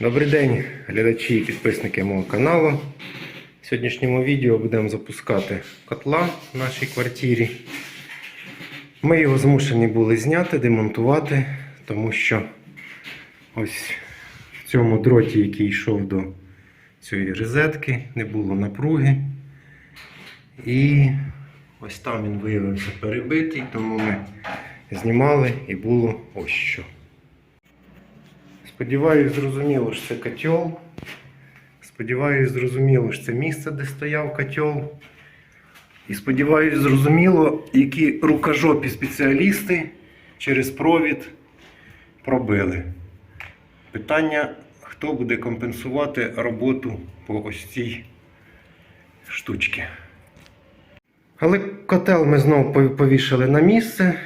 Добрий день, глядачі і підписники мого каналу. В сьогоднішньому відео будемо запускати котла в нашій квартирі. Ми його змушені були зняти, демонтувати, тому що ось в цьому дроті, який йшов до цієї розетки, не було напруги. І ось там він виявився перебитий, тому ми знімали і було ось що. Сподіваюсь, зрозуміло, що це котел. Сподіваюсь, зрозуміло, що це місце, де стояв котел. І сподіваюсь, зрозуміло, які рукожопі спеціалісти через провід пробили. Питання, хто буде компенсувати роботу по ось цій штучці. Але котел ми знову повішали на місце.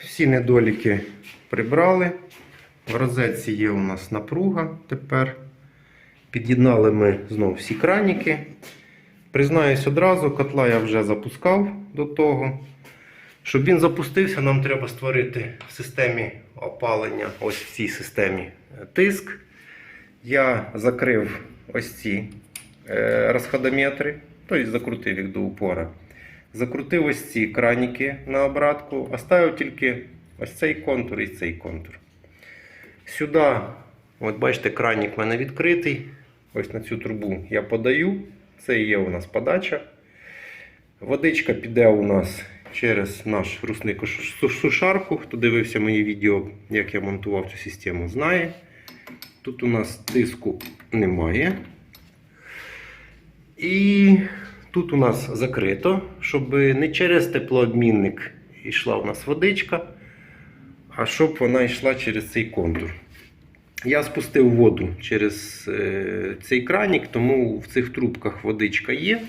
Всі недоліки прибрали. В розетці є у нас напруга тепер. Під'єднали ми знову всі краніки. Признаюсь одразу, котла я вже запускав до того. Щоб він запустився, нам треба створити в системі опалення, ось в цій системі е, тиск. Я закрив ось ці е, розходометри, тобто закрутив їх до упора. Закрутив ось ці краніки на обратку, оставив тільки ось цей контур і цей контур. Сюди, от бачите, кранік в мене відкритий. Ось на цю трубу я подаю. Це і є у нас подача. Водичка піде у нас через наш русник сушарку. Хто дивився мої відео, як я монтував цю систему, знає. Тут у нас тиску немає. І тут у нас закрито, щоб не через теплообмінник йшла у нас водичка, а щоб вона йшла через цей контур. Я спустив воду через е, цей кранік, тому в цих трубках водичка є.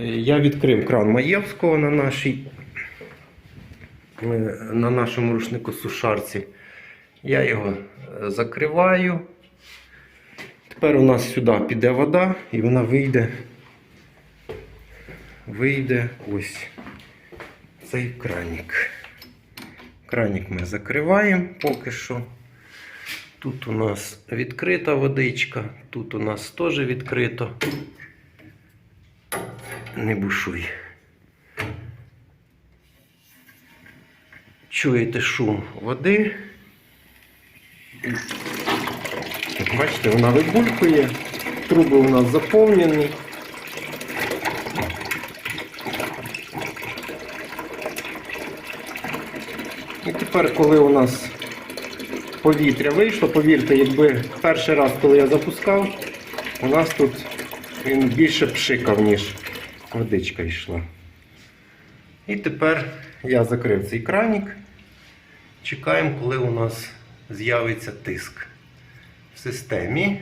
Е, Я відкрив кран Маєвського на, нашій, е, на нашому рушнику сушарці. Я його закриваю. Тепер у нас сюди піде вода і вона вийде. Вийде ось цей кранік. Кранік ми закриваємо поки що. Тут у нас відкрита водичка, тут у нас теж відкрито. Не бушуй. Чуєте шум води. Бачите, вона вибулькує, труби у нас заповнені. І тепер, коли у нас повітря вийшло, повірте, якби перший раз, коли я запускав, у нас тут він більше пшикав, ніж водичка йшла. І тепер я закрив цей кранік. Чекаємо, коли у нас з'явиться тиск в системі.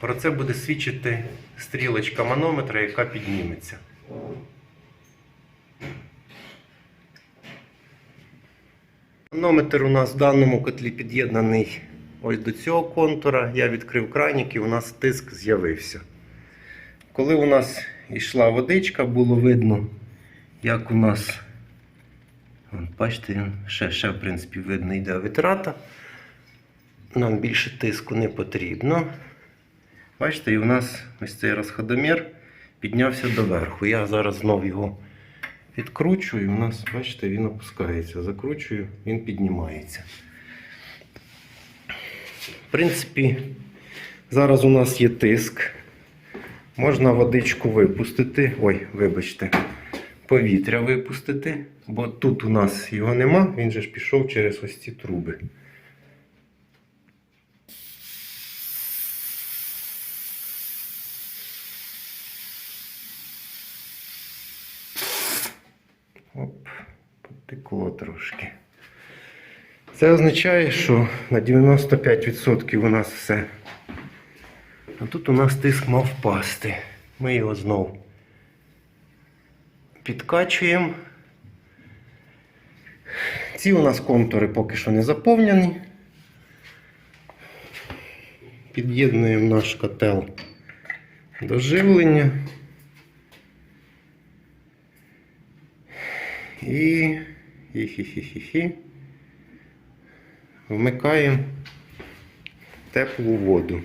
Про це буде свідчити стрілочка манометра, яка підніметься. Манометр у нас в даному котлі під'єднаний ось до цього контура. Я відкрив кранік і у нас тиск з'явився. Коли у нас йшла водичка, було видно, як у нас, бачите, він ще, ще в принципі видно йде витрата. Нам більше тиску не потрібно. Бачите, і у нас ось цей розходомір піднявся доверху. Я зараз знову його відкручую, у нас, бачите, він опускається. Закручую, він піднімається. В принципі, зараз у нас є тиск. Можна водичку випустити. Ой, вибачте, повітря випустити, бо тут у нас його нема, він же ж пішов через ось ці труби. Потекло трошки. Це означає, що на 95% у нас все. А тут у нас тиск мав впасти. Ми його знов підкачуємо. Ці у нас контури поки що не заповнені. Під'єднуємо наш котел до живлення. І хі-хі-хі-хі-хі. Вмикаємо теплу воду.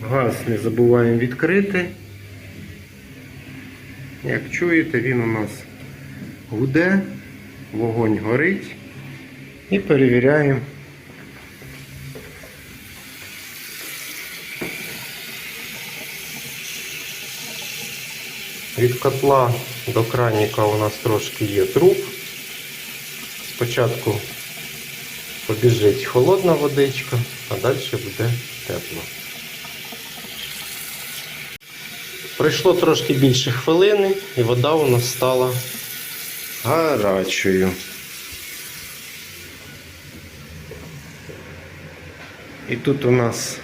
Газ не забуваємо відкрити. Як чуєте, він у нас гуде, вогонь горить і перевіряємо. Від котла до краніка у нас трошки є труб. Спочатку побіжить холодна водичка, а далі буде тепло. Пройшло трошки більше хвилини і вода у нас стала гарячою. І тут у нас,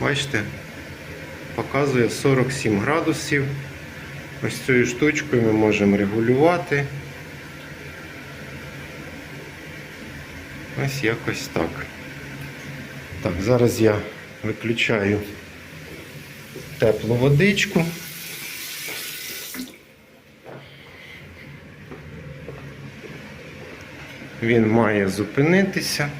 бачите, показує 47 градусів. Ось цією штучкою ми можемо регулювати. Ось якось так. Так, зараз я виключаю теплу водичку. Він має зупинитися.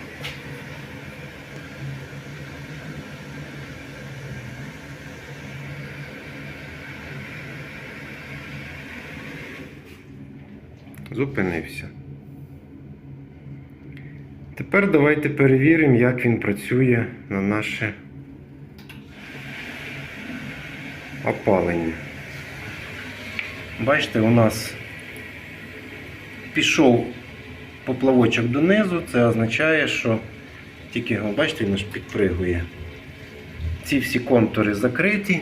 Зупинився. Тепер давайте перевіримо, як він працює на наше опалення. Бачите, у нас пішов поплавочок донизу, це означає, що тільки, о, бачите, він аж підпригує. Ці всі контури закриті.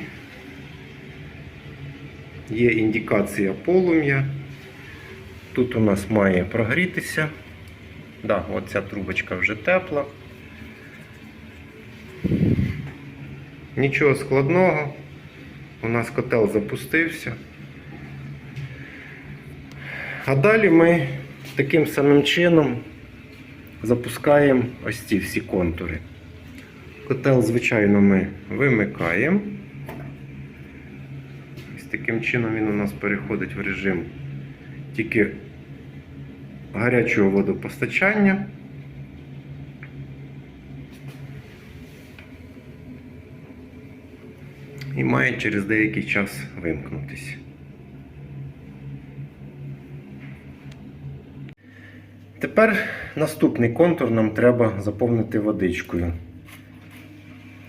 Є індикація полум'я. Тут у нас має прогрітися. Да, оця трубочка вже тепла. Нічого складного. У нас котел запустився. А далі ми таким самим чином запускаємо ось ці всі контури. Котел, звичайно, ми вимикаємо. Ось таким чином він у нас переходить в режим тільки гарячого водопостачання. І має через деякий час вимкнутися. Тепер наступний контур нам треба заповнити водичкою.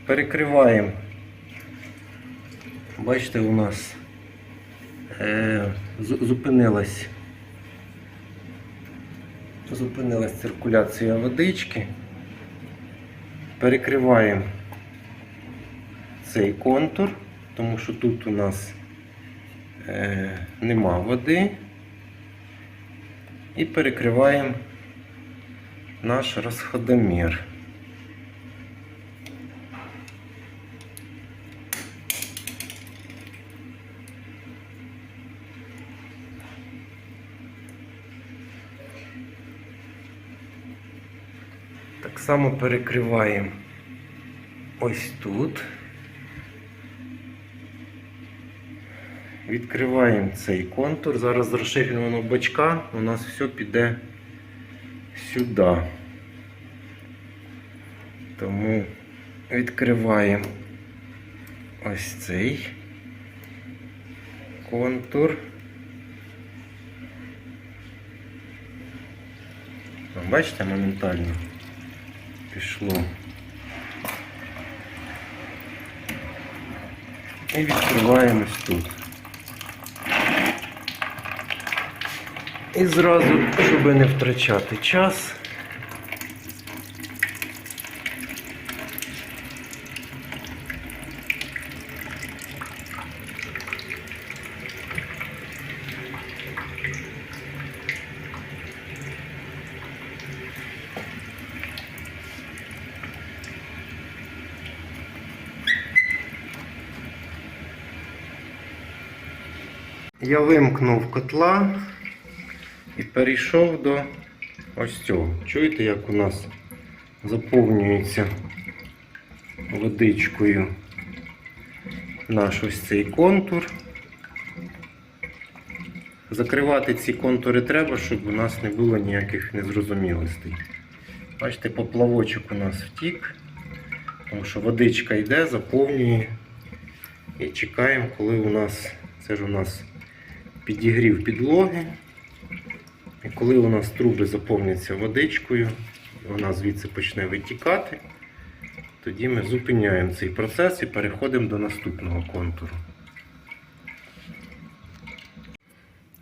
Перекриваємо. Бачите, у нас е, зупинилась зупинилась циркуляція водички. Перекриваємо цей контур, тому що тут у нас е, нема води. І перекриваємо наш розходомір. Так само перекриваємо ось тут. Відкриваємо цей контур. Зараз з розширеного бачка у нас все піде сюди. Тому відкриваємо ось цей контур. Бачите, моментально пішло. І відкриваємо ось тут. І зразу, щоб не втрачати час. Я вимкнув котла і перейшов до ось цього. Чуєте, як у нас заповнюється водичкою наш ось цей контур. Закривати ці контури треба, щоб у нас не було ніяких незрозумілостей. Бачите, поплавочок у нас втік, тому що водичка йде, заповнює. І чекаємо, коли у нас, це ж у нас підігрів підлоги. І коли у нас труби заповняться водичкою, вона звідси почне витікати, тоді ми зупиняємо цей процес і переходимо до наступного контуру.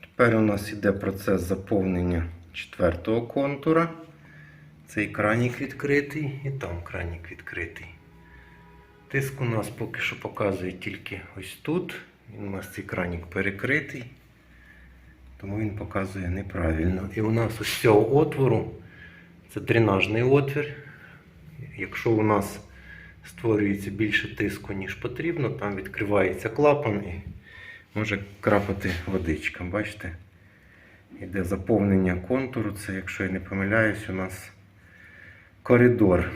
Тепер у нас йде процес заповнення четвертого контура. Цей кранік відкритий і там кранік відкритий. Тиск у нас поки що показує тільки ось тут. Він у нас цей кранік перекритий, тому він показує неправильно. І у нас ось цього отвору це дренажний отвір. Якщо у нас створюється більше тиску, ніж потрібно, там відкривається клапан і може крапати водичка. Бачите? Іде заповнення контуру. Це, якщо я не помиляюсь, у нас коридор.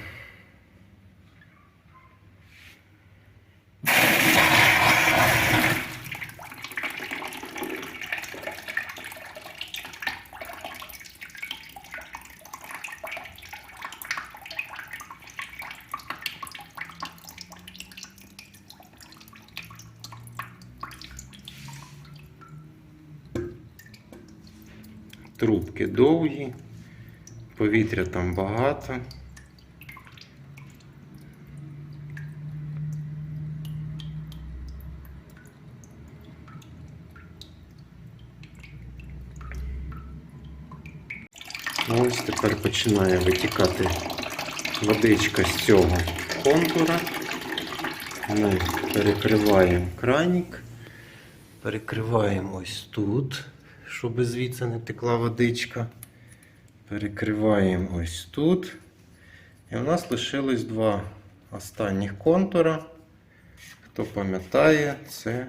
Трубки довгі, повітря там багато. Ось тепер починає витікати водичка з цього контура. Ми перекриваємо кранік, перекриваємо ось тут, щоб звідси не текла водичка. Перекриваємо ось тут. І у нас лишилось два останніх контура. Хто пам'ятає, це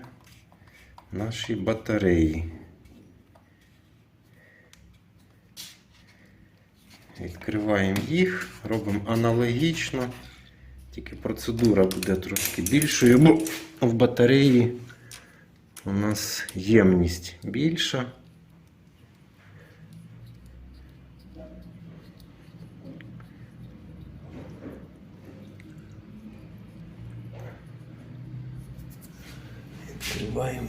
наші батареї. Відкриваємо їх, робимо аналогічно, тільки процедура буде трошки більшою, бо в батареї у нас ємність більша. Відкриваємо.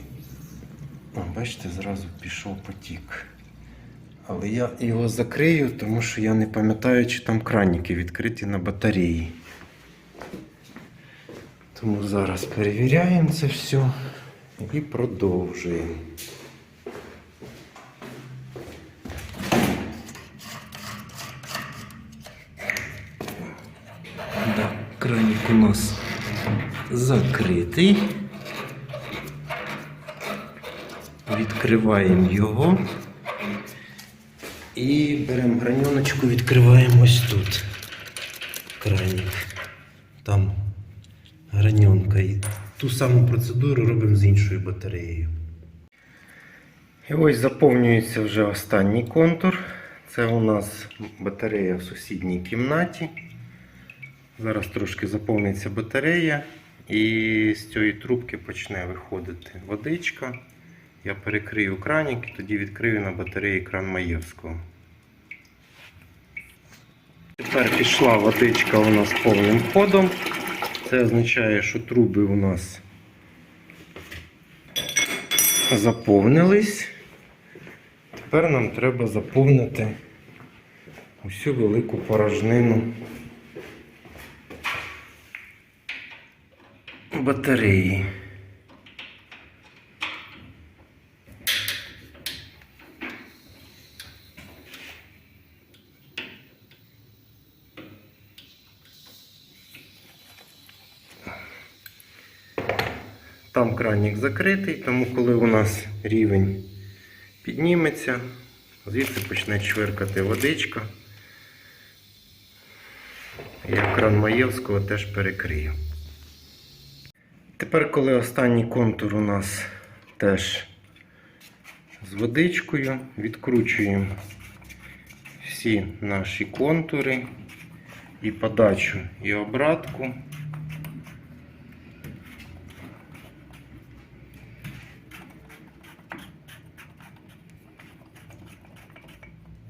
Бачите, зразу пішов потік. Але я його закрию, тому що я не пам'ятаю, чи там краніки відкриті на батареї. Тому зараз перевіряємо це все і продовжуємо. Да, кранік у нас закритий. Відкриваємо його. І беремо граньоночку, відкриваємо ось тут. Кранік. Там граньонка. І ту саму процедуру робимо з іншою батареєю. І ось заповнюється вже останній контур. Це у нас батарея в сусідній кімнаті. Зараз трошки заповниться батарея, і з цієї трубки почне виходити водичка. Я перекрию кранік і тоді відкрию на батареї кран Маєвського. Тепер пішла водичка у нас повним ходом. Це означає, що труби у нас заповнились. Тепер нам треба заповнити усю велику порожнину батареї. Там кранік закритий, тому коли у нас рівень підніметься, звідси почне чверкати водичка. Я кран Маєвського теж перекрию. Тепер, коли останній контур у нас теж з водичкою, відкручуємо всі наші контури і подачу і обратку.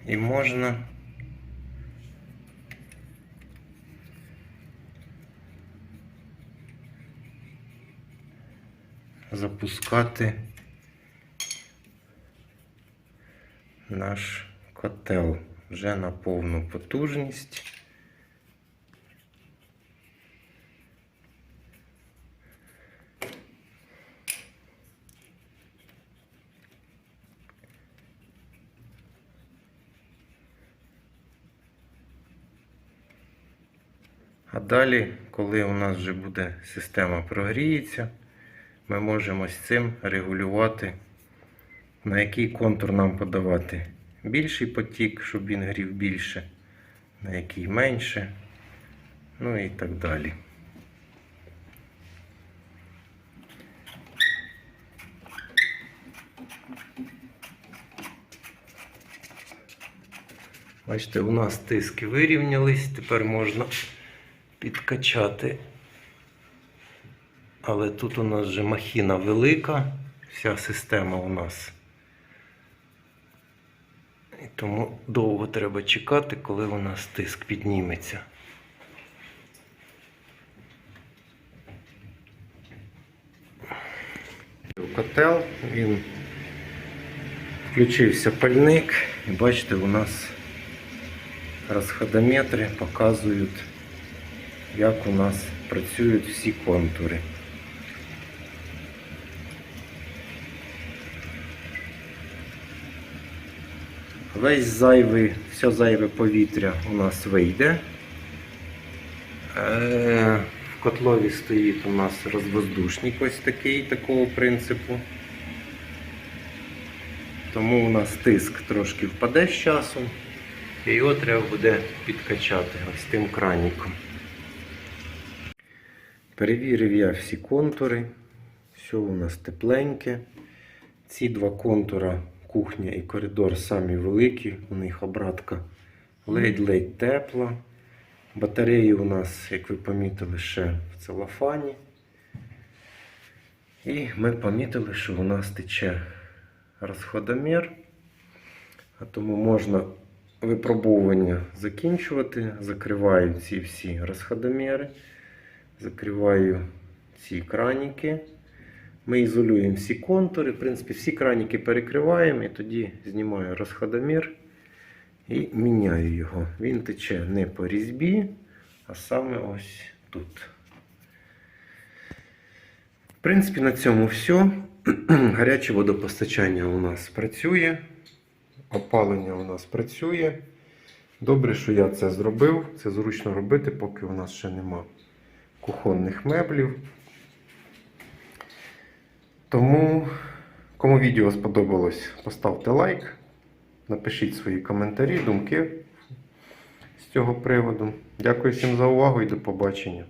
І можна запускати наш котел вже на повну потужність. А далі, коли у нас вже буде система прогріється, ми можемо з цим регулювати, на який контур нам подавати більший потік, щоб він грів більше, на який менше, ну і так далі. Бачите, у нас тиски вирівнялись, тепер можна підкачати. Але тут у нас вже махіна велика, вся система у нас. І тому довго треба чекати, коли у нас тиск підніметься. Котел, він включився пальник, і бачите, у нас розходометри показують, як у нас працюють всі контури. Весь зайвий, все зайве повітря у нас вийде. Е, В котлові стоїть у нас розвоздушник ось такий, такого принципу. Тому у нас тиск трошки впаде з часом. І його треба буде підкачати ось тим краніком. Перевірив я всі контури. Все у нас тепленьке. Ці два контура, кухня і коридор, самі великі. У них обратка ледь-ледь тепла. Батареї у нас, як ви помітили, ще в целофані. І ми помітили, що у нас тече розходомір. А тому можна випробовування закінчувати. Закриваю ці всі розходоміри, закриваю ці краніки. Ми ізолюємо всі контури. В принципі, всі краніки перекриваємо і тоді знімаю розходомір і міняю його. Він тече не по різьбі, а саме ось тут. В принципі, на цьому все. Гаряче водопостачання у нас працює. Опалення у нас працює. Добре, що я це зробив. Це зручно робити, поки у нас ще нема кухонних меблів. Тому, кому відео сподобалось, поставте лайк, напишіть свої коментарі, думки з цього приводу. Дякую всім за увагу і до побачення.